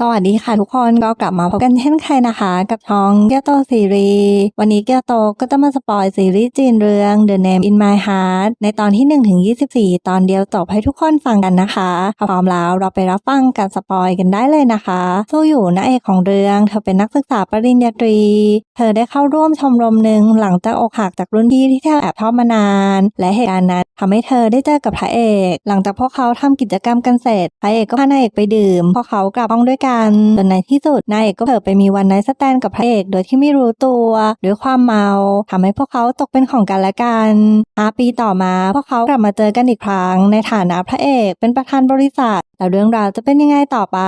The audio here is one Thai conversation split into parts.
สวัสดีค่ะทุกคนก็กลับมาพบกันเช่นเคยนะคะ กับช่องเกียโตซีรีส์วันนี้เกียโตก็จะมาสปอยซีรีส์จีนเรื่อง The Name in My Heart ในตอนที่1ถึง24 ตอนเดียวจบให้ทุกคนฟังกันนะคะถ้าพร้อมแล้วเราไปรับฟังการสปอยกันได้เลยนะคะสู้อยู่นางเอกของเรื่อง เธอเป็นนักศึกษาปริญญาตรี เธอได้เข้าร่วมชมรมหนึ่งหลังจากอกหักจากรุ่นพี่ที่เธอแอบชอบมานาน และเหตุการณ์นั้นทำให้เธอได้เจอกับพระเอก หลังจากพวกเขาทำกิจกรรมกันเสร็จพระเอกก็พานางเอกไปดื่มพวกเขากลับห้องด้วยกันจนในที่สุดนายเอกก็เผลอไปมีวันไนท์สแตนกับพระเอกโดยที่ไม่รู้ตัวด้วยความเมาทำให้พวกเขาตกเป็นของกันและกันห้าปีต่อมาพวกเขากลับมาเจอกันอีกครั้ง ในฐานะพระเอกเป็นประธานบริษัทแล้วเรื่องราวจะเป็นยังไงต่อไป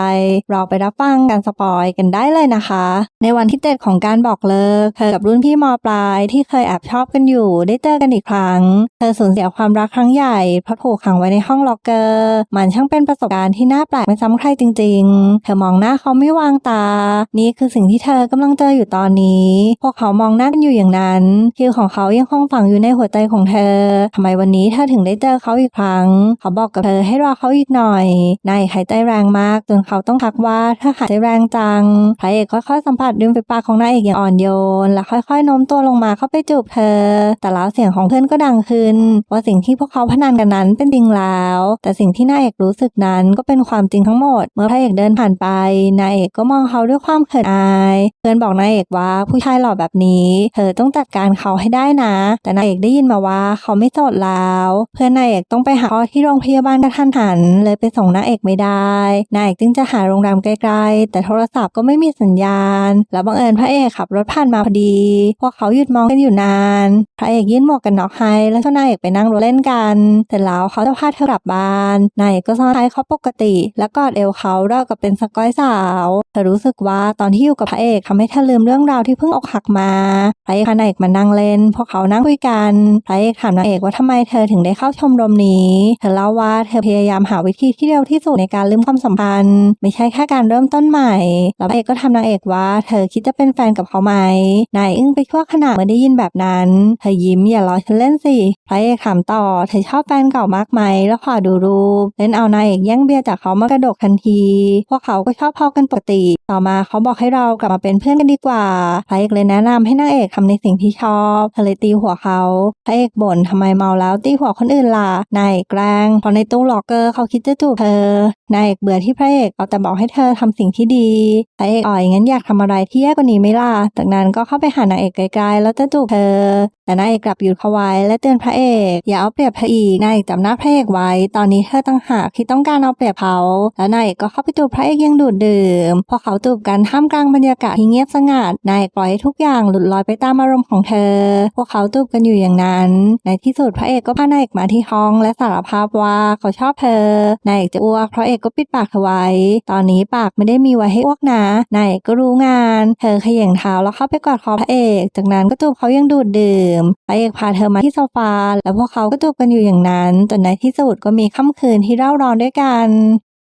เราไปรับฟังการสปอยกันได้เลยนะคะ ในวันที่เจ็ดของการบอกเลิก เธอกับรุ่นพี่มปลายที่เคยแอบชอบกันอยู่ได้เจอกันอีกครั้ง เธอสูญเสียความรักครั้งใหญ่เพราะถูกขังไว้ในห้องล็อกเกอร์ มันช่างเป็นประสบการณ์ที่น่าแปลกไม่ซ้ำใครจริงๆ เธอมองหน้าเขาไม่วางตา นี่คือสิ่งที่เธอกำลังเจออยู่ตอนนี้ พวกเขามองหน้ากันอยู่อย่างนั้นคิวของเขายังคงฝังอยู่ในหัวใจของเธอทำไมวันนี้เธอถึงได้เจอเขาอีกครั้ง เขาบอกกับเธอให้รอเขาอีกหน่อยนายหายใจแรงมากจนเขาต้องทักว่าเธอหายใจแรงจังพระเอกค่อยๆสัมผัสริมฝีปากของนายเอกอย่างอ่อนโยน และค่อยๆโน้มตัวลงมาเข้าไปจูบเธอ แต่แล้วเสียงของเพื่อนก็ดังขึ้น ว่าสิ่งที่พวกเขาพนันกันนั้นเป็นจริงแล้ว แต่สิ่งที่นายเอกรู้สึกนั้นก็เป็นความจริงทั้งหมด เมื่อพระเอกเดินผ่านไปนายเอกก็มองเขาด้วยความเขินอาย เพื่อนบอกนายเอกว่าผู้ชายหล่อแบบนี้ เธอต้องจัดการเขาให้ได้นะ แต่นายเอกได้ยินมาว่าเขาไม่โสดแล้ว เพื่อนนายเอกต้องไปหาพ่อที่โรงพยาบาลกระทันหัน เลยไปส่งนายเอกไม่ได้นายเอกจึงจะหาโรงแรมใกล้ๆ แต่โทรศัพท์ก็ไม่มีสัญญาณ แล้วบังเอิญพระเอกขับรถผ่านมาพอดี พวกเขาหยุดมองกันอยู่นาน พระเอกยื่นหมวกกันน็อกให้แล้วก็นายเอกไปนั่งรถเล่นกันเสร็จแล้วเขาจะพาเธอกลับบ้านนายเอกก็ซ้อนท้ายเขาปกติ แล้วกอดเอวเขาเล่ากับเป็นสกอยสาวเธอรู้สึกว่าตอนที่อยู่กับพระเอกทำให้เธอลืมเรื่องราวที่เพิ่งอกหักมาพระเอกนายเอกมานั่งเล่น พวกเขานั่งคุยกันพระเอกถามนางเอกว่าทำไมเธอถึงได้เข้าชมรมนี้เธอเล่าว่าเธอพยายามหาวิธีที่เร็วที่สุดในการลืมความสัมพันธ์ ไม่ใช่แค่การเริ่มต้นใหม่ แล้วพระเอกก็ทำนางเอกว่า เธอคิดจะเป็นแฟนกับเขาไหมนายอึ้งไปชั่วขณะเมื่อได้ยินแบบนั้นเธอยิ้มอย่าล้อฉันเล่นสิพระเอกถามต่อเธอชอบแฟนเก่ามากไหมแล้วขอดูรูปเล่นเอานายเอกแย่งเบียร์จากเขามากระดกทันที พวกเขาก็ชอบพอกันปกติ ต่อมาเขาบอกให้เรากลับมาเป็นเพื่อนกันดีกว่าพระเอกเลยแนะนำให้นางเอกทำในสิ่งที่ชอบเธอเลยตีหัวเขาพระเอกบ่นทำไมเมาแล้วตีหัวคนอื่นล่ะนายเอกแกล้งพราะในตู้ล็อกเกอร์เขาคิดจะจูบเธอนายเอกเบื่อที่พระเอกเอาแต่บอกให้เธอทำสิ่งที่ดีพระเอกอ่อยงั้นอยากทำอะไรที่แย่กว่านี้ไหมล่ะจากนั้นก็เข้าไปหานางเอกไกลๆแล้วจะจูบเธอ แต่นายเอกกลับหยุดเขาไว้และเตือนพระเอกอย่าเอาเปรียบเธออีกนายเอกจำหน้าพระเอกไว้ ตอนนี้เธอตั้งหากที่ต้องการเอาเปรียบเขาแล้วนายเอกก็เข้าไปจูบพระเอกยังดูดดื่ม พอเขาจูบกันท่ามกลางบรรยากาศที่เงียบสงัดนายปล่อยให้ทุกอย่างหลุดลอยไปตามอารมณ์ของเธอ พวกเขาจูบกันอยู่อย่างนั้น ในที่สุดพระเอกก็พานายเอกมาที่ห้องและสารภาพว่าเขาชอบเธอนายเอกจะอ้วกพระเอกก็ปิดปากเธอไว้ ตอนนี้ปากไม่ได้มีไว้ให้อ้วกนะนายเอกก็รู้งาน เธอเขย่งเท้าแล้วเข้าไปกอดคอพระเอก จากนั้นก็จูบเขายังดูดดื่มพระเอกพาเธอมาที่โซฟาแล้วพวกเขาก็จูบกันอยู่อย่างนั้นจนในที่สุดก็มีค่ำคืนที่เร่าร้อนด้วยกัน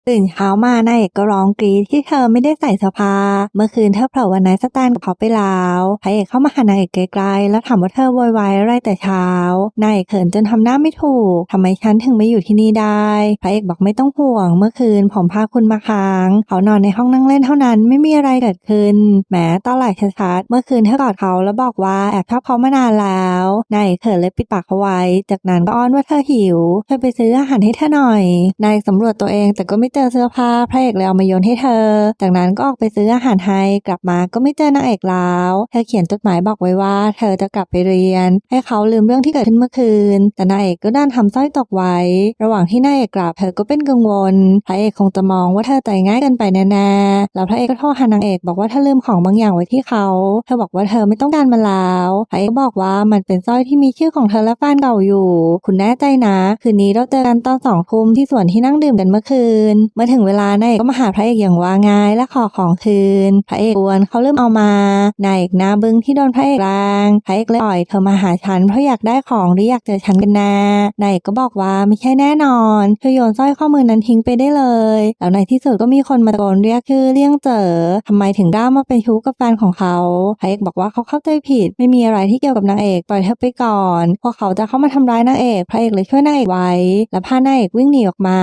ตื่นเช้ามานายเอกก็ร้องกรีดที่เธอไม่ได้ใส่เสื้อผ้าเมื่อคืนเธอเผลอวันไนท์สแตนกับเขาไปแล้วพระเอกเข้ามาหานางเอกไกลๆแล้วถามว่าเธอโวยวายอะไรแต่เช้านายเอกเขินจนทำหน้าไม่ถูกทำไมฉันถึงไม่อยู่ที่นี่ได้พระเอกบอกไม่ต้องห่วง เมื่อคืนผมพาคุณมาค้าง เขานอนในห้องนั่งเล่นเท่านั้นไม่มีอะไรเกิดขึ้นแหมตอนหลยชัดๆเมื่อคืนเธอกอดเขาแล้วบอกว่าแอบชอบเขามานานแล้วนายเอกเขินเลยปิดปากเขาไว้ จากนั้นก็อ้อนว่าเธอหิวเธอไปซื้ออาหารให้เธอหน่อยนายเอกสำรวจตัวเองแต่ก็ไม่เจอเสื้อผ้าพระเอกเลยเอามาโยนให้เธอ จากนั้นก็ออกไปซื้ออาหารให้กลับมาก็ไม่เจอนางเอกแล้ว เธอเขียนจดหมายบอกไว้ว่า เธอจะกลับไปเรียน ให้เขาลืมเรื่องที่เกิดขึ้นเมื่อคืน แต่นางเอกก็ด้านทำสร้อยตกไว้ ระหว่างที่นางเอกกลับเธอก็เป็นกังวล พระเอกคงจะมองว่าเธอใจง่ายเกินไปแน่ๆแล้วพระเอกก็โทรหานางเอกบอกว่าเธอลืมของบางอย่างไว้ที่เขา เธอบอกว่าเธอไม่ต้องการมันแล้วพระเอกบอกว่ามันเป็นสร้อยที่มีชื่อของเธอและแฟนเก่าอยู่ คุณแน่ใจนะ คืนนี้เราเจอกันตอนสองทุ่มที่สวนที่นั่งดื่มกันเมื่อคืนเมื่อถึงเวลานางเอกก็มาหาพระเอกอย่างว่าง่ายและขอของคืน พระเอกกวนเขาเริ่มเอามานายเอกหน้าบึ้งที่โดนพระเอกแรงพระเอกเลยอ่อยเธอมาหาฉันเพราะอยากได้ของหรืออยากเจอฉันกันแน่นายเอกก็บอกว่าไม่ใช่แน่นอนเธอโยนสร้อยข้อมือนั้นทิ้งไปได้เลยแล้วในที่สุดก็มีคนมาตะโกนเรียกชื่อเลี่ยงเจอทำไมถึงกล้ามาเป็นชู้กับแฟนของเขาพระเอกบอกว่าเขาเข้าใจผิด ไม่มีอะไรที่เกี่ยวกับนางเอกปล่อยเธอไปก่อนพวกเขาจะเข้ามาทำร้ายนางเอก พระเอกเลยช่วยนางเอกไว้ และพานางเอกวิ่งหนีออกมา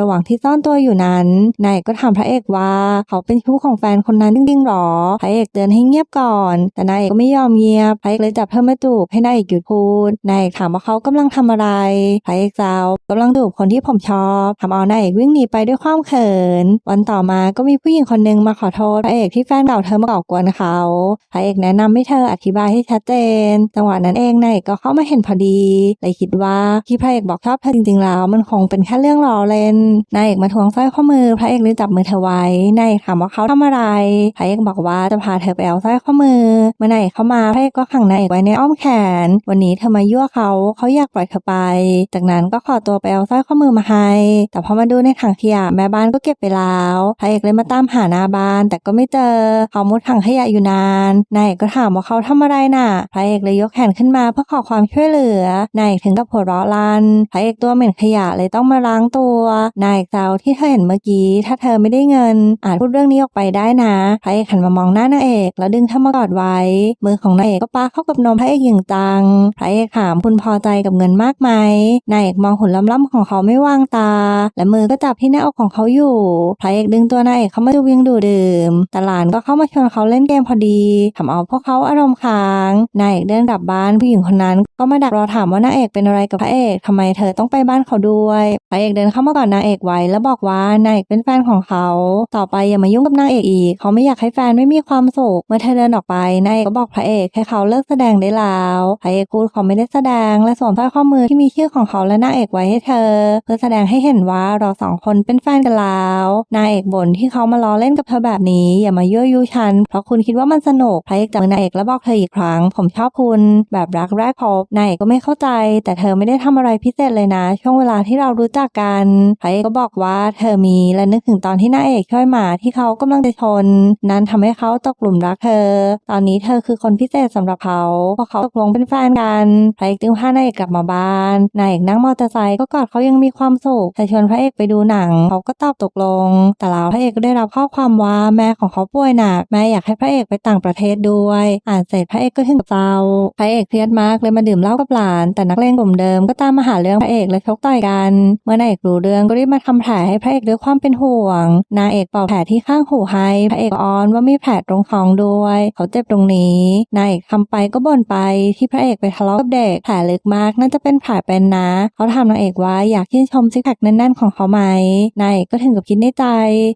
ระหว่างที่ซ่อนตัวอยู่อยู่นั้นนายเอกก็ถามพระเอกว่าเขาเป็นชู้ของแฟนคนนั้นจริงๆหรอ พระเอกเตือนให้เงียบก่อน แต่นายเอกก็ไม่ยอมเงียบ พระเอกเลยจับเธอมาจูบให้นายเอกหยุดพูด นายเอกถามว่าเขากำลังทำอะไร พระเอกสาวกำลังจูบคนที่ผมชอบทำเอานายเอกวิ่งหนีไปด้วยความเขิน วันต่อมาก็มีผู้หญิงคนหนึ่งมาขอโทษพระเอกที่แฟนเก่าเธอมาก่อกวนเขา พระเอกแนะนำให้เธออธิบายให้ชัดเจน จังหวะนั้นเองนายเอกก็เข้ามาเห็นพอดีเลยคิดว่าที่พระเอกบอกชอบเธอจริงๆแล้วมันคงเป็นแค่เรื่องล้อเล่น นายเอกมาทวงสร้อยข้อมือ พระเอกเลยจับมือเธอไว้นายถามว่าเขาทำอะไร พระเอกบอกว่าจะพาเธอไปเอาสร้อยข้อมือ เมื่อนายเข้ามาพระเอกก็ขังนายเอกไว้ในอ้อมแขน วันนี้เธอมายั่วเขาเขาอยากปล่อยเธอไป จากนั้นก็ขอตัวไปเอาสร้อยข้อมือมาให้ แต่พอมาดูในถังขยะแม่บ้านก็เก็บไปแล้วพระเอกเลยมาตามหาหน้าบ้าน แต่ก็ไม่เจอเขามุดถังขยะอยู่นานนายเอกก็ถามว่าเขาทำอะไรน่ะ พระเอกเลยยกแขนขึ้นมาเพื่อขอความช่วยเหลือนายเอกถึงกับหัวเราะลันพระเอกตัวเหม็นขยะเลยต้องมาล้างตัวนายเอกเจ้าที่เธอเห็นเมื่อกี้ ถ้าเธอไม่ได้เงิน อาจพูดเรื่องนี้ออกไปได้นะพระเอกหันมามองหน้านางเอก แล้วดึงเธอมากอดไว้ มือของนายเอกก็ปาเข้ากับนมพระเอกอย่างจังพระเอกถามคุณพอใจกับเงินมากไหมนายเอกมองหุ่นล้ำๆของเขาไม่วางตา และมือก็จับที่หน้าอกของเขาอยู่พระเอกดึงตัวนายเอกเข้ามาดูเวียงดูดื่มแต่หลานก็เข้ามาชวนเขาเล่นเกมพอดีทำเอาพวกเขาอารมณ์ค้างนายเอกเดินกลับบ้านผู้หญิงคนนั้น ก็มาดักรอถามว่านางเอกเป็นอะไรกับพระเอกทำไมเธอต้องไปบ้านเขาด้วยพระเอกเดินเข้ามากอดนางเอกไว้แล้วบอกว่านายเอกเป็นแฟนของเขา ต่อไปอย่ามายุ่งกับนางเอกอีก เขาไม่อยากให้แฟนไม่มีความสุข เมื่อเธอเดินออกไปนายเอกก็บอกพระเอกให้เขาเลิกแสดงได้แล้วพระเอกพูดเขาไม่ได้แสดงและสวมสร้อยข้อมือที่มีชื่อของเขาและนางเอกไว้ให้เธอ เพื่อแสดงให้เห็นว่าเราสองคนเป็นแฟนกันแล้วนายเอกบ่นที่เขามาล้อเล่นกับเธอแบบนี้ อย่ามายั่วยุฉันเพราะคุณคิดว่ามันสนุกพระเอกจับนายเอกแล้วบอกเธออีกครั้ง ผมชอบคุณ แบบรักแรกพบนายเอกก็ไม่เข้าใจ แต่เธอไม่ได้ทำอะไรพิเศษเลยนะ ช่วงเวลาที่เรารู้จักกันพระเอกก็บอกว่าเธอมีและนึกถึงตอนที่นายเอกช่วยหมาที่เขากำลังจะชน นั้นทำให้เขาตกหลุมรักเธอ ตอนนี้เธอคือคนพิเศษสำหรับเขาเพราะเขาตกลงเป็นแฟนกันพระเอกจึงพานายเอกกลับมาบ้านนายเอกนั่งมอเตอร์ไซค์ก็กอดเขายังมีความสุขเธอชวนพระเอกไปดูหนัง เขาก็ตอบตกลง แต่แล้วพระเอกก็ได้รับข้อความว่าแม่ของเขาป่วยหนักแม่อยากให้พระเอกไปต่างประเทศด้วย อ่านเสร็จพระเอกก็ถึงกับเศร้าพระเอกเครียดมากเลยมาดื่มเหล้ากับหลาน แต่นักเลงกลุ่มเดิมก็ตามมาหาเรื่องพระเอกและชกต่อยกัน เมื่อนายเอกรู้เรื่องก็รีบมาทำแผลให้พระเอกด้วยความเป็นห่วง นางเอกเป่าแผลที่ข้างหูให้ พระเอกอ้อนว่ามีแผลตรงท้องด้วย เขาเจ็บตรงนี้ นายเอกทำไปก็บ่นไปที่พระเอกไปทะเลาะกับเด็ก แผลลึกมากน่าจะเป็นแผลเป็นนะ เขาถามนางเอกว่าอยากชื่นชมซิกแพคแน่นๆของเขาไหม นายเอกก็ถึงกับคิดในใจ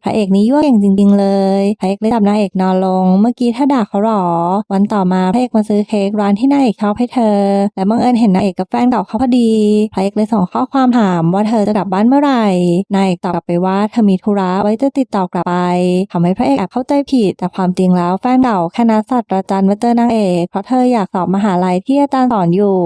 พระเอกนี้ยั่วเก่งจริง ๆ เลย พระเอกเลยจับนางเอกนอนลง เมื่อกี้ถ้าด่าเขาหรอ วันต่อมาพระเอกมาซื้อเค้กร้านที่นางเอกชอบให้เธอ และบังเอิญเห็นนางเอกกับแฟนเก่าเขาพอดี พระเอกเลยส่งข้อความถามว่าเธอจะกลับบ้านเมื่อไหร่ นายเอกตอบไปว่าเธอมีธุระไว้จะติดต่อกลับไปทำให้พระเอกแอบเข้าใจผิด แต่ความจริงแล้วแฟนเก่าคณะศาสัตว์อาจารย์มาเจอนางเอกเพราะเธออยากสอบมหาลัยที่อาจารย์สอนอยู่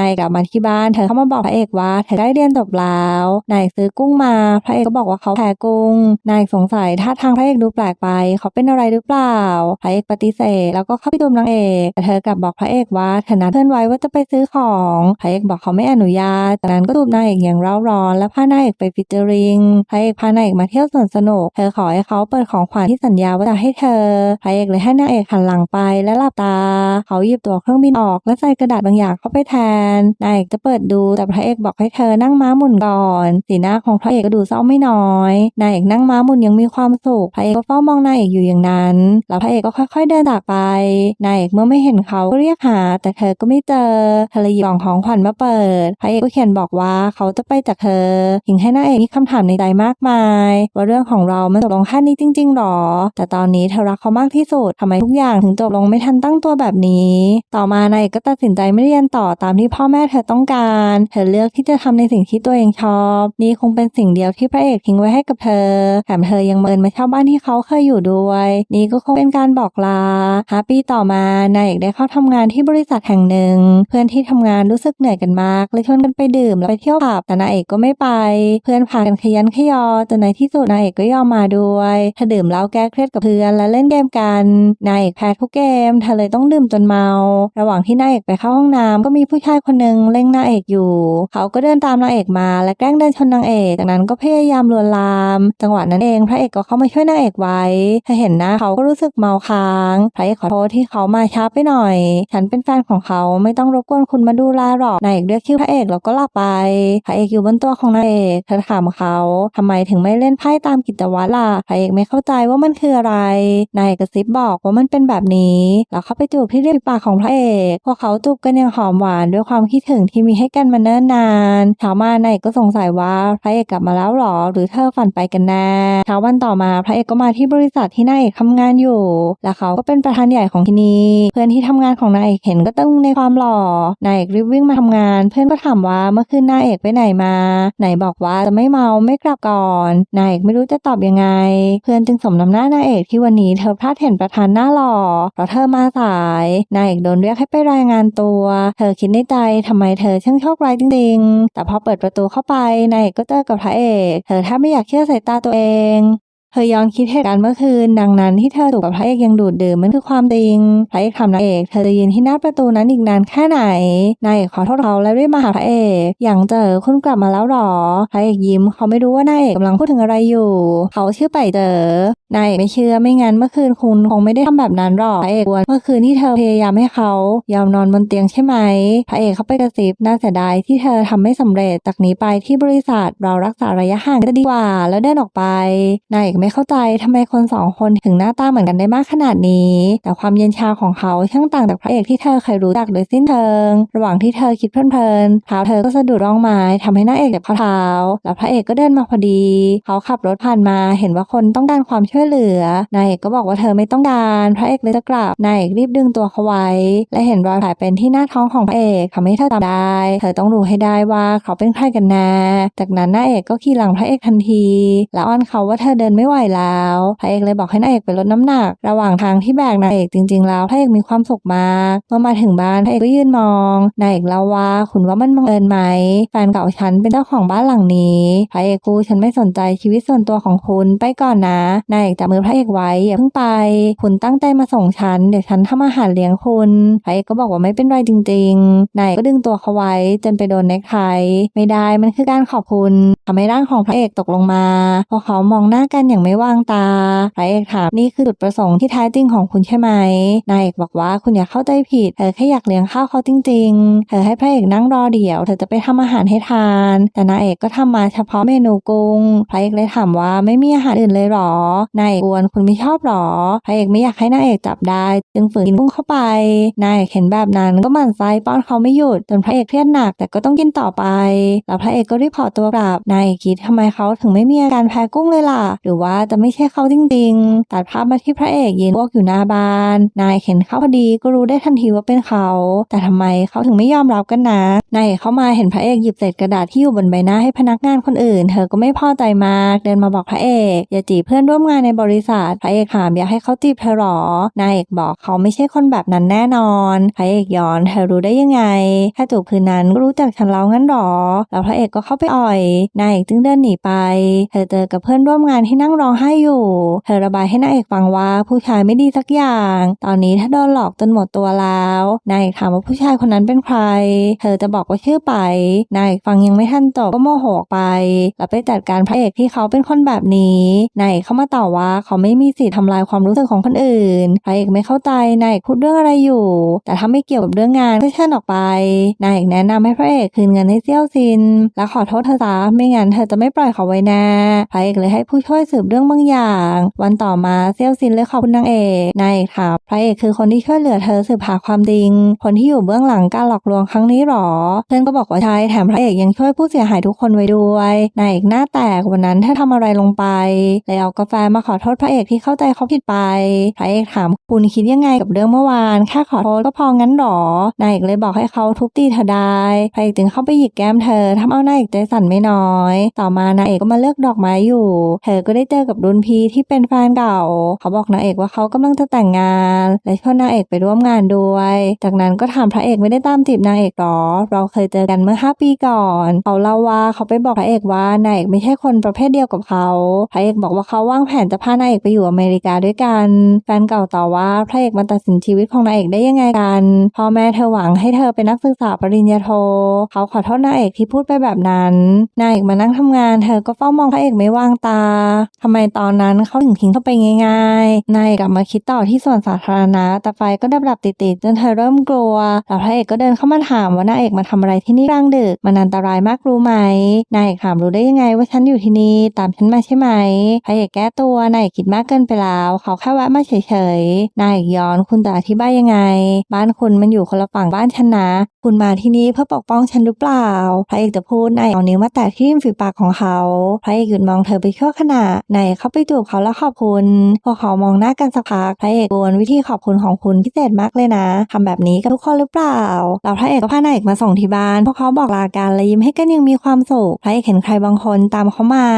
นายกลับมาที่บ้านเธอเข้ามาบอกพระเอกว่าเธอได้เรียนจบแล้วนายซื้อกุ้งมา พระเอกก็บอกว่าเขาแพ้กุ้ง นายสงสัยท่าทางพระเอกดูแปลกไป เขาเป็นอะไรหรือเปล่า พระเอกปฏิเสธแล้วก็เข้าไปดูนางเอกแต่เธอกลับบอกพระเอกว่าเธอนัดเพื่อนไว้ว่าจะไปซื้อของพระเอกบอกเขาไม่อนุญาตจากนั้นก็ดูนางเอกอย่างเร่าร้อนและพานางเอกไปฟิชเจอริงพระเอกพานางเอกมาเที่ยวสวนสนุกเธอขอให้เขาเปิดของขวัญที่สัญญาว่าจะให้เธอพระเอกเลยให้นางเอกหันหลังไปและหลับตา เขาหยิบตัวเครื่องบินออกและใส่กระดาษบางอย่างเข้าไปแทนนายเอกจะเปิดดูแต่พระเอกบอกให้เธอนั่งม้าหมุนก่อน สีหน้าของพระเอกก็ดูเศร้าไม่น้อยนายเอกนั่งม้าหมุนยังมีความสุขพระเอกก็เฝ้ามองนายเอกอยู่อย่างนั้นแล้วพระเอกก็ค่อย ๆ เดินจากไปนายเอกเมื่อไม่เห็นเขาก็เรียกหา แต่เธอก็ไม่เจอเธอเลยหยิบกล่องของขวัญมาเปิดพระเอกก็เขียนบอกว่าเขาจะไปจากเธอทิ้งให้นางเอกมีคำถามในใจมากมาย ว่าเรื่องของเรามันจบลงแค่นี้จริงๆหรอ แต่ตอนนี้เธอรักเขามากที่สุดทำไมทุกอย่างถึงจบลงไม่ทันตั้งตัวแบบนี้ ต่อมานายเอกก็ตัดสินใจไม่เรียนต่อตามที่พ่อแม่เธอต้องการ เธอเลือกที่จะทำในสิ่งที่ตัวเองชอบ นี่คงเป็นสิ่งเดียวที่พระเอกทิ้งไว้ให้กับเธอ แถมเธอยังเมินมาเช่าบ้านที่เขาเคยอยู่ด้วย นี่ก็คงเป็นการบอกลาฮาปีต่อมานายเอกได้เข้าทำงานที่บริษัทแห่งหนึ่ง เพื่อนที่ทำงานรู้สึกเหนื่อยกันมากเลยชวนกันไปดื่มแล้วไปเที่ยวผับแต่นายเอกก็ไม่ไป เพื่อนพากันขยันขยอจนในที่สุดนายเอกก็ยอมมาด้วยเธอดื่มเหล้าแก้เครียดกับเพื่อนและเล่นเกมกันนายเอกแพ้ทุกเกมเธอเลยต้องดื่มจนเมา ระหว่างที่นายเอกไปเข้าห้องน้ำก็มีผู้ชายายคนหนึ่งเล็งนางเอกอยู่ เขาก็เดินตามนางเอกมาและแกล้งเดินชนนางเอกจากนั้นก็พยายามลวนลาม จังหวะนั้นเองพระเอกก็เข้ามาช่วยนางเอกไว้ถ้าเห็นหน้าเขาก็รู้สึกเมาค้างพระเอกขอโทษที่เขามาช้าไปหน่อย ฉันเป็นแฟนของเขาไม่ต้องรบกวนคุณมาดูแลหรอกนางเอกเรียกชื่อพระเอกแล้วก็หลับไป พระเอกอยู่บนตัวของนางเอกเธอถามเขาทำไมถึงไม่เล่นไพ่ตามกิจวัตรล่ะพระเอกไม่เข้าใจว่ามันคืออะไรนายเอกกระซิบบอกว่ามันเป็นแบบนี้ แล้วเขาไปจูบที่ริมปากของพระเอกพวกเขาจูบกันอย่างหอมหวานด้วยความคิดถึงที่มีให้กันมาเนิ่นนานเช้ามานายเอกก็สงสัยว่าพระเอกกลับมาแล้วหรอ หรือเธอฝันไปกันแน่เช้าวันต่อมาพระเอกก็มาที่บริษัทที่นายเอกทำงานอยู่ และเขาก็เป็นประธานใหญ่ของที่นี่เพื่อนที่ทำงานของนายเอกเห็นก็ตึงในความหล่อนายเอกรีบวิ่งมาทำงาน เพื่อนก็ถามว่าเมื่อคืนนายเอกไปไหนมาไหนบอกว่าจะไม่เมาไม่กลับก่อนนายเอกไม่รู้จะตอบยังไง เพื่อนจึงสมน้ำหน้านายเอกที่วันนี้เธอพลาดเห็นประธานหน้าหล่อเพราะเธอมาสายนายเอกโดนเรียกให้ไปรายงานตัว เธอคิดในใจทำไมเธอช่างโชคร้ายจริงๆ แต่พอเปิดประตูเข้าไปนายเอกก็เจอกับพระเอก เธอแทบไม่อยากเชื่อสายตาตัวเอง เธอย้อนคิดเหตุการณ์เมื่อคืน ดังนั้นที่เธอถูกกับพระเอกยังดูดดื่มมันคือความจริงพระเอกทำนางเอกเธอจะยืนที่หน้าประตูนั้นอีกนานแค่ไหนนายเอกขอโทษเขาและรีบมาหาพระเอกอย่างเจอคุณกลับมาแล้วหรอพระเอกยิ้มเขาไม่รู้ว่านายเอกกำลังพูดถึงอะไรอยู่ เขาชื่อไปเจอนายเอกไม่เชื่อไม่งั้นเมื่อคืนคุณคงไม่ได้ทำแบบนั้นหรอกพระเอกวนเมื่อคืนที่เธอพยายามให้เขายอมนอนบนเตียงใช่ไหมพระเอกเขาไปกระซิบน่าเสียดายที่เธอทำไม่สำเร็จจากนี้ไปที่บริษัทเรารักษาระยะห่างจะดีกว่า แล้วเดินออกไปนายเอกไม่เข้าใจทำไมคนสองคนถึงหน้าตาเหมือนกันได้มากขนาดนี้ แต่ความเย็นชาของเขาช่างต่างจากพระเอกที่เธอเคยรู้จักโดยสิ้นเชิง ระหว่างที่เธอคิดเพลินๆเท้าเธอก็สะดุดร่องไม้ทำให้หน้าเอกเจ็บข้อเท้า แล้วพระเอกก็เดินมาพอดี เขาขับรถผ่านมาเห็นว่าคนต้องการความช่วยเหลือนายเอกก็บอกว่าเธอไม่ต้องการ พระเอกเลยจะกลับนายเอกรีบดึงตัวเขาไว้ และเห็นรอยแผลเป็นที่หน้าท้องของพระเอกทำให้เธอจำได้ เธอต้องรู้ให้ได้ว่าเขาเป็นใครกันแน่จากนั้นนายเอกก็ขี่หลังพระเอกทันที แล้วอ้อนเขาว่าเธอเดินไม่ไหวแล้วพระเอกเลยบอกให้นายเอกไปลดน้ำหนัก ระหว่างทางที่แบกนายเอกจริง ๆ แล้วพระเอกมีความสุขมากเมื่อมาถึงบ้านพระเอกก็ยืนมองนายเอกเล่าว่าคุณว่ามันบังเอิญไหมแฟนเก่าฉันเป็นเจ้าของบ้านหลังนี้พระเอกกูฉันไม่สนใจชีวิตส่วนตัวของคุณไปก่อนนะนายเอกจับมือพระเอกไว้อย่าเพิ่งไป คุณตั้งใจมาส่งฉันเดี๋ยวฉันทำอาหารเลี้ยงคุณพระเอกก็บอกว่าไม่เป็นไรจริงๆนายก็ดึงตัวเขาไว้จนไปโดนเน็กไทไม่ได้มันคือการขอบคุณทำให้ร่างของพระเอกตกลงมาพอเขามองหน้ากันอย่างไม่วางตาพระเอกถามนี่คือจุดประสงค์ที่แท้จริงของคุณใช่ไหมนายเอกบอกว่าคุณอย่าเข้าใจผิดเธอแค่อยากเลี้ยงข้าวเขาจริงๆเธอให้พระเอกนั่งรอเดี๋ยวเธอจะไปทำอาหารให้ทาน แต่นายเอกก็ทำมาเฉพาะเมนูกุ้งพระเอกเลยถามว่าไม่มีอาหารอื่นเลยหรอนายเอกกวนคุณไม่ชอบหรอพระเอกไม่อยากให้นางเอกจับได้ จึงฝืนกินกุ้งเข้าไปนายเอกเห็นแบบนั้นก็หมั่นไส้ป้อนเขาไม่หยุดจนพระเอกเครียดหนักแต่ก็ต้องกินต่อไป แล้วพระเอกก็รีบขอตัวกลับนายเอกคิดทำไมเขาถึงไม่มีอาการแพ้กุ้งเลยล่ะ หรือว่าจะไม่ใช่เขาจริงๆ ตัดภาพมาที่พระเอกยืนวกอยู่หน้าบ้าน นายเห็นเขาพอดีก็รู้ได้ทันทีว่าเป็นเขา แต่ทำไมเขาถึงไม่ยอมรับกันนะ นายเข้ามาเห็นพระเอกหยิบเศษกระดาษที่อยู่บนใบหน้าให้พนักงานคนอื่น เธอก็ไม่พอใจมาก เดินมาบอกพระเอกอย่าจีบเพื่อนร่วมงานในบริษัท พระเอกถามอยากให้เขาจีบเธอหรอนายเอกบอกเขาไม่ใช่คนแบบนั้นแน่นอน พระเอกย้อนเธอรู้ได้ยังไงแค่จูบคืนนั้นก็รู้จักฉันแล้วงั้นหรอ แล้วพระเอกก็เข้าไปอ่อย นายเอกจึงเดินหนีไป เธอเจอกับเพื่อนร่วมงานที่นั่งร้องไห้อยู่ เธอระบายให้นายเอกฟังว่าผู้ชายไม่ดีสักอย่าง ตอนนี้ถ้าโดนหลอกจนหมดตัวแล้ว นายเอกถามว่าผู้ชายคนนั้นเป็นใคร เธอจะบอกว่าชื่อไป นายเอกฟังยังไม่ทันจบก็โมโหไป แล้วไปจัดการพระเอกที่เขาเป็นคนแบบนี้นายเอกเข้ามาต่อว่าเขาไม่มีสิทธิ์ทำลายความรู้สึกของคนอื่นพระเอกไม่เข้าใจนายเอกพูดเรื่องอะไรอยู่ แต่ถ้าไม่เกี่ยวกับเรื่องงานก็เชิญออกไปนายเอกแนะนำให้พระเอกคืนเงินให้เซี่ยวซิน และขอโทษเธอซะไม่งั้นเธอจะไม่ปล่อยเขาไว้น่พระเอกเลยให้ผู้ช่วยสืบเรื่องบางอย่าง วันต่อมาเซี่ยวซินเลยขอบคุณนางเอกนายเอกถามพระเอกคือคนที่ช่วยเหลือเธอสืบหาความจริงคนที่อยู่เบื้องหลังการหลอกลวงครั้งนี้หรอเพื่อนก็บอกว่าใช่แถมพระเอกยังช่วยผู้เสียหายทุกคนไว้ด้วยนายเอกหน้าแตกวันนั้นเธอทำอะไรลงไปเลยเอากาแฟมาขอโทษพระเอกที่เข้าใจเขาผิดไป พระเอกถามคุณคิดยังไงกับเรื่องเมื่อวานแค่ขอโทษก็พองั้นหรอนายเอกเลยบอกให้เขาทุบตีเธอได้พระเอกจึงเข้าไปหยิกแก้มเธอทำเอานายเอกใจสั่นไม่น้อย ต่อมานายเอกก็มาเลือกดอกไม้อยู่ เธอก็ได้เจอกับรุ่นพี่ที่เป็นแฟนเก่า เขาบอกนางเอกว่าเขากำลังจะแต่งงาน และชวนนางเอกไปร่วมงานด้วย จากนั้นก็ถามพระเอกไม่ได้ตามจีบนางเอกหรอเราเคยเจอกันเมื่อ 5 ปีก่อน เขาเล่าว่าเขาไปบอกพระเอกว่านางเอกไม่ใช่คนประเภทเดียวกับเขาพระเอกบอกว่าเขาวางแผนจะพานางเอกไปอยู่อเมริกาด้วยกันแฟนเก่าต่อว่าพระเอกมาตัดสินชีวิตของนางเอกได้ยังไงกันพ่อแม่เธอหวังให้เธอเป็นนักศึกษาปริญญาโท เขาขอโทษนางเอกที่พูดไปแบบนั้นนางเอกมานั่งทำงาน เธอก็เฝ้ามองพระเอกไม่วางตาทำไมตอนนั้นเขาถึงทิ้งเขาไปง่ายๆนายเอกกลับมาคิดต่อที่ส่วนสาธารณะแต่ไฟก็ดับดับติดๆจนเธอเริ่มกลัวแล้วพระเอกก็เดินเข้ามาถามว่านายเอกมาทำอะไรที่นี่กลางดึกมันอันตรายมากรู้ไหมนายเอกถามรู้ได้ยังไงว่าฉันอยู่ที่นี่ตามฉันมาใช่ไหมพระเอกแก้ตัวนายเอกคิดมากเกินไปแล้วเขาแค่แวะมาเฉยๆนายเอกย้อนคุณจะอธิบายยังไง บ้านคุณมันอยู่คนละฝั่งบ้านฉันนะ คุณมาที่นี่เพื่อปกป้องฉันหรือเปล่าพระเอกจะพูดนายเอานิ้วมาแตะที่ริมฝีปากของเขาพระเอกหยุดมองเธอไปชั่วขณะนายเข้าไปจูบเขาแล้วขอบคุณพวกเขามองหน้ากันสักพักพระเอกบวนวิธีขอบคุณของคุณพิเศษมากเลยนะทำแบบนี้กับทุกคนหรือเปล่าแล้วพระเอกก็พานายเอกมาส่งที่บ้านพวกเขาบอกลากันและยิ้มให้กันยังมีความสุขพระเอกเห็นใครบางคนตามเขามา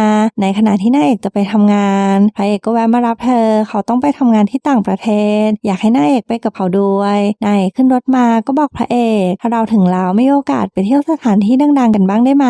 ในขณะที่นายเอกจะไปทำงานพระเอกก็แวะมารับเธอ เขาต้องไปทำงานที่ต่างประเทศ อยากให้นายเอกไปกับเขาด้วยนายขึ้นรถมาก็บอกพระเอกถ้าเราถึงแล้วไม่โอกาสไปเที่ยวสถานที่ดังๆกันบ้างได้ไหม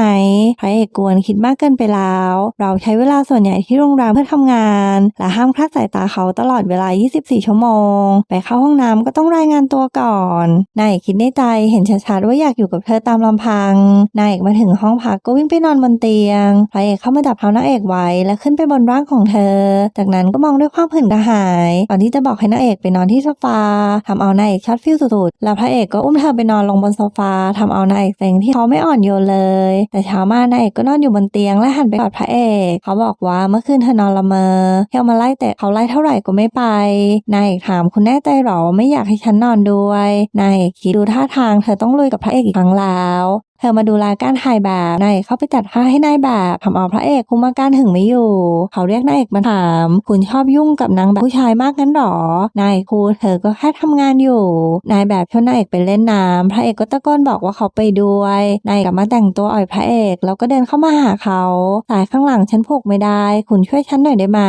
พระเอกกวนคิดมากเกินไปแล้ว เราใช้เวลาส่วนใหญ่ที่โรงแรมเพื่อทำงาน และห้ามคลาดสายตาเขาตลอดเวลา 24 ชั่วโมง ไปเข้าห้องน้ำก็ต้องรายงานตัวก่อนนายคิดในใจเห็นชัดๆว่าอยากอยู่กับเธอตามลำพัง นายเอกมาถึงห้องพักก็วิ่งไปนอนบนเตียง พระเอกเข้ามาจับเท้านางเอกไว้และขึ้นไปบนร่างของเธอ จากนั้นก็มองด้วยความผื่นกระหายก่อนที่จะบอกให้นางเอกไปนอนที่โซฟาทำเอานายเอกช็อตฟิลสุดๆ แล้วพระเอกก็อุ้มเธอไปนอนลงบนโซฟาทำเอานายเอกเซ็งที่เขาไม่อ่อนโยนเลย แต่เช้ามานายเอกก็นอนอยู่บนเตียงและหันไปกอดพระเอก เขาบอกว่าเมื่อคืนเธอนอนละเมอเที่ยวมาไล่แต่เขาไล่เท่าไหร่ก็ไม่ไป นายเอกถามคุณแน่ใจหรอไม่อยากให้ฉันนอนด้วย นายเอกคิดดูท่าทางเธอต้องลุยกับพระเอกอีกครั้งแล้ว เธอมาดูแลการถ่ายแบบนายเข้าไปจัดผ้าให้นายแบบทำเอาพระเอกคุมอาการหึงไม่อยู่ เขาเรียกนายเอกมาถาม คุณชอบยุ่งกับนางแบบผู้ชายมากงั้นหรอนายเอกพูดเธอก็แค่ทำงานอยู่ นายแบบชวนนายเอกไปเล่นน้ำพระเอกก็ตะโกนบอกว่าเขาไปด้วยนายกลับมาแต่งตัวอ่อยพระเอกแล้วก็เดินเข้ามาหาเขาสายข้างหลังฉันผูกไม่ได้ คุณช่วยฉันหน่อยได้ไหม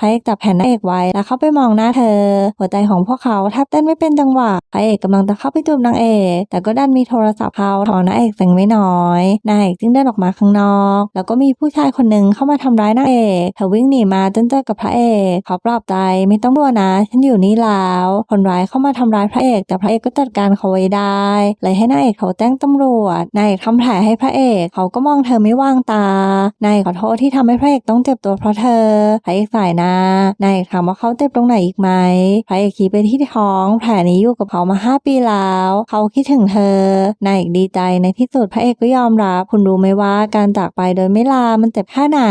พระเอกจับแขนนางเอกไว้แล้วเข้าไปมองหน้าเธอ หัวใจของพวกเขาแทบเต้นไม่เป็นจังหวะพระเอกกำลังจะเข้าไปจูบนางเอกแต่ก็ดันมีโทรศัพท์เขาทอนางเอกเซ็งไม่น้อยนายเอกจึงเดินออกมาข้างนอก แล้วก็มีผู้ชายคนหนึ่งเข้ามาทำร้ายนางเอกเธอวิ่งหนีมาจนเจอกับพระเอกเขาปลอบใจไม่ต้องกลัวนะฉันอยู่นี่แล้วคนร้ายเข้ามาทำร้ายพระเอก แต่พระเอกก็จัดการเขาไว้ได้เลยให้นายเอกเขาแจ้งตำรวจนายเอกทำแผลให้พระเอกเขาก็มองเธอไม่วางตานายเอกขอโทษที่ทำให้พระเอกต้องเจ็บตัวเพราะเธอพระเอกสายหน้านายเอกถามว่าเขาเจ็บตรงไหนอีกไหมพระเอกชี้ไปที่ท้องแผลนี้อยู่กับเขามาห้าปีแล้ว เขาคิดถึงเธอนายเอกดีใจในที่สุดพระเอกก็ยอมรับ คุณรู้ไหมว่าการจากไปโดยไม่ลา มันเจ็บแค่ไหน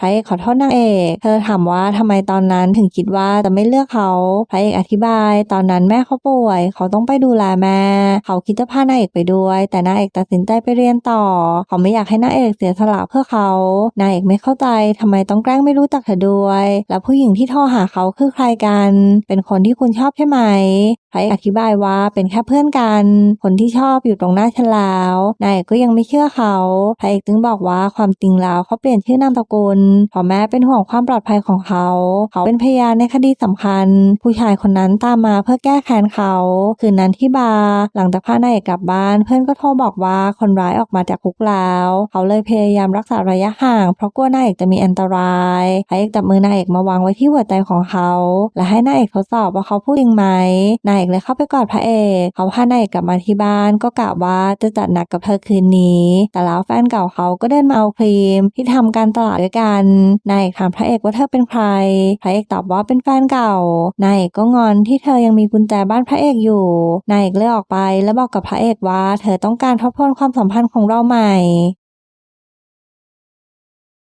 พระเอกขอโทษนางเอก เธอถามว่าทำไมตอนนั้นถึงคิดว่าจะไม่เลือกเขา พระเอกอธิบาย ตอนนั้นแม่เขาป่วย เขาต้องไปดูแลแม่ เขาคิดจะพานางเอกไปด้วย แต่นางเอกตัดสินใจไปเรียนต่อ เขาไม่อยากให้นางเอกเสียสละเพื่อเขา นางเอกไม่เข้าใจทำไมต้องแกล้งไม่รู้จักเธอด้วย แล้วผู้หญิงที่โทรหาเขาคือใครกัน เป็นคนที่คุณชอบใช่ไหมพระเอกอธิบายว่าเป็นแค่เพื่อนกัน คนที่ชอบอยู่ตรงหน้าฉันแล้วนายเอกก็ยังไม่เชื่อเขาพระเอกจึงบอกว่าความจริงแล้วเขาเปลี่ยนชื่อนามสกุลเพราะแม่เป็นห่วงความปลอดภัยของเขา เขาเป็นพยานในคดีสำคัญ ผู้ชายคนนั้นตามมาเพื่อแก้แค้นเขา คืนนั้นที่บาร์หลังจากพานายเอกกลับบ้าน เพื่อนก็โทรบอกว่าคนร้ายออกมาจากคุกแล้ว เขาเลยพยายามรักษาระยะห่าง เพราะกลัวนายเอกจะมีอันตรายพระเอกจับมือนายเอกมาวางไว้ที่หัวใจของเขา และให้นายเอกทดสอบว่าเขาพูดจริงไหมนายเอกเลยเข้าไปกอดพระเอก เขาพานายเอกกลับมาที่บ้านก็กะว่าจะจัดหนักกับเธอคืนนี้ แต่แล้วแฟนเก่าเขาก็เดินมาเอาครีมที่ทำการตลาดด้วยกันนายเอกถามพระเอกว่าเธอเป็นใคร พระเอกตอบว่าเป็นแฟนเก่านายเอกก็งอนที่เธอยังมีกุญแจบ้านพระเอกอยู่นายเอกเลยออกไป แล้วบอกกับพระเอกว่า เธอต้องการทบทวนความสัมพันธ์ของเราใหม่